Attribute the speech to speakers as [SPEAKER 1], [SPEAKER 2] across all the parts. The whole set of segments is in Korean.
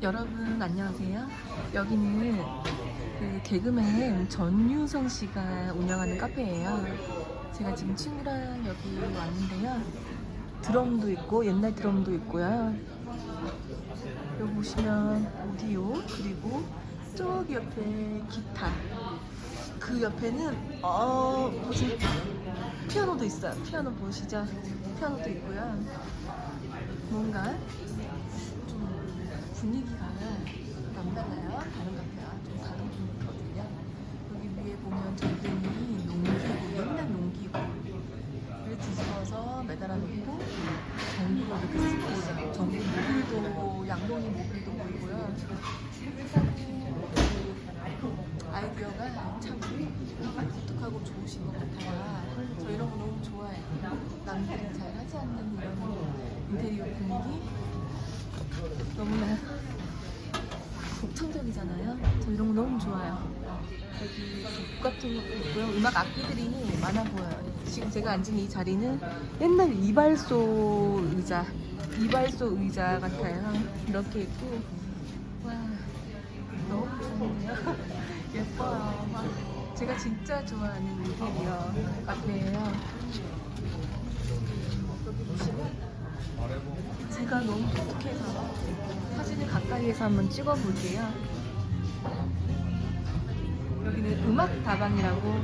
[SPEAKER 1] 여러분 안녕하세요. 여기는 그 개그맨 전유성 씨가 운영하는 카페예요. 제가 지금 친구랑 여기 왔는데요. 드럼도 있고 옛날 드럼도 있고요. 여기 보시면 오디오 그리고 저기 옆에 기타. 그 옆에는 어 뭐지 피아노도 있어요. 피아노 보시죠? 피아노도 있고요. 달라요. 다른 카페와 좀 다른 분위기거든요. 여기 위에 보면 전등이 농기구, 옛날 농기구를 뒤집어서 매달아 놓고 전구를 이렇게 쓰고 있어요. 전구 모빌도, 양동이 모빌도 보이고요. 그 아이디어가 참 독특하고 좋으신 것 같아요. 저 이런 거 너무 좋아해요. 남들이 잘 하지 않는 이런 인테리어 분위기 너무나 독창적이잖아요. 저 이런 거 너무 좋아요. 여기 북 같은 것도 있고요. 음악 악기들이 많아 보여요. 지금 제가 앉은 이 자리는 옛날 이발소 의자, 이발소 의자 같아요. 이렇게 있고 와 너무 좋네요. 예뻐요. 막 제가 진짜 좋아하는 인테리어 카페예요. 여기 보시면 제가 너무 독특해서 사진을 가까이에서 한번 찍어볼게요. 다방이라고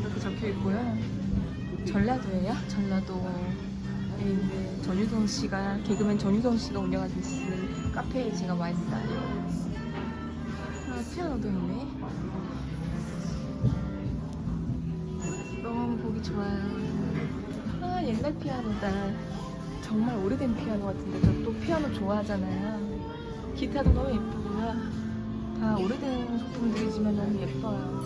[SPEAKER 1] 이렇게 적혀 있고요. 전라도예요. 전라도에 있는 전유성 씨가 개그맨 전유성 씨가 운영하는 카페에 제가 와 있어요. 아, 피아노도 있네. 너무 보기 좋아요. 아 옛날 피아노다. 정말 오래된 피아노 같은데 저 또 피아노 좋아하잖아요. 기타도 너무 예쁘고요. 오래된 소품들이지만 너무 예뻐요.